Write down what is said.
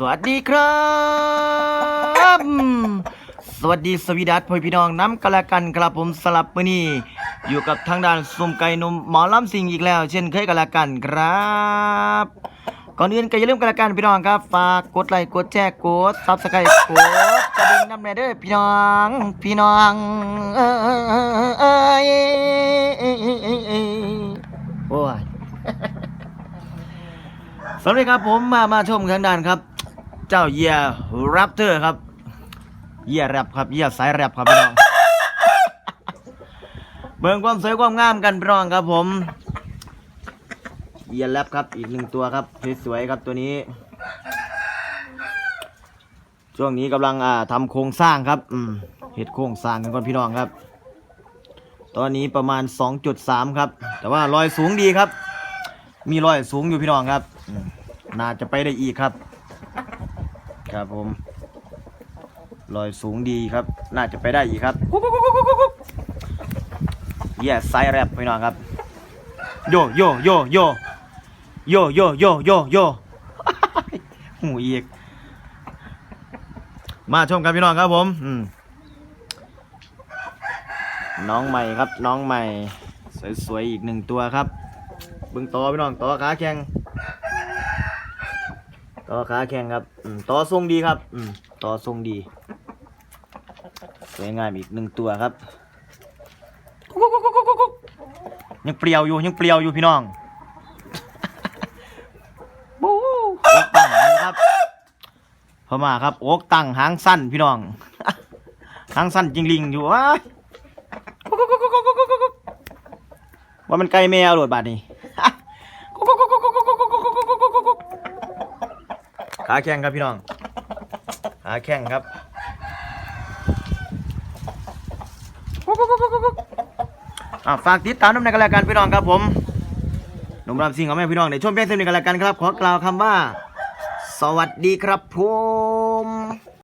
สวัสดีครับ สวัสดีสวีดัสพ่อพี่น้องน้ำกะละกันครับผมสลับมือนี้อยู่กับทางด้านซุ่มไก่นมหมอลำสิงอีกแล้ว เช่นเคยกะละกันครับ ก่อนอื่นก็อย่าลืมกะละกันพี่น้องครับฝากกดไลค์กดแชร์กดซับสไครต์กดกระดิ่งน้ำแน่เด้อพี่น้อง พี่น้องเอ้ยโอ้ยสวัสดีครับผมมามาชมทางด้านครับ เจ้าเยียแรปเตอร์ครับ เยียแรปครับ เยียสายแรปครับพี่น้อง เบิ่งความสวยความงามกันพี่น้องครับผม เยียแรปครับ อีกหนึ่งตัวครับสวยๆครับตัวนี้ ช่วงนี้กำลังอ่าทำโครงสร้างครับ อืมเห็ดโครงสร้างกันก่อนพี่น้องครับ ตอนนี้ประมาณ 2.3 ครับ แต่ว่ารอยสูงดีครับ มีรอยสูงอยู่พี่น้องครับ น่าจะไปได้อีกครับ ครับผมรอยสูงดีครับ น่าจะไปได้อีกครับเย่ไซแรปพี่น้องครับ โยโยโยโยโยโยโยโยโยหูอีก มาชมกันพี่น้องครับผมอืมน้องใหม่ครับ น้องใหม่ สวยๆอีกหนึ่งตัวครับเบึงต่อพี่น้องต่อขาแข็ง ต่อขาแข็งครับต่อทรงดีครับต่อทรงดีสวยงามอีกหนึ่งตัวครับยังเปรียวอยู่ยังเปรียวอยู่พี่น้องบู๊อกตั้งนะครับพม่าครับโอกตั้งหางสั้นพี่น้องหางสั้นจริงลิงอยู่ว้ายว่ามันไกลแมวโหลดบาดนี้ ขาแข้งครับพี่น้อง ขาแข้งครับอะฝากติดตามน้ำในกันแล้วกันพี่น้องครับผมหนุ่มรำซิงของแม่พี่น้องในช่วงเพียงเท่านี้กันแล้วกันครับ ขอกล่าวคำว่า สวัสดีครับผม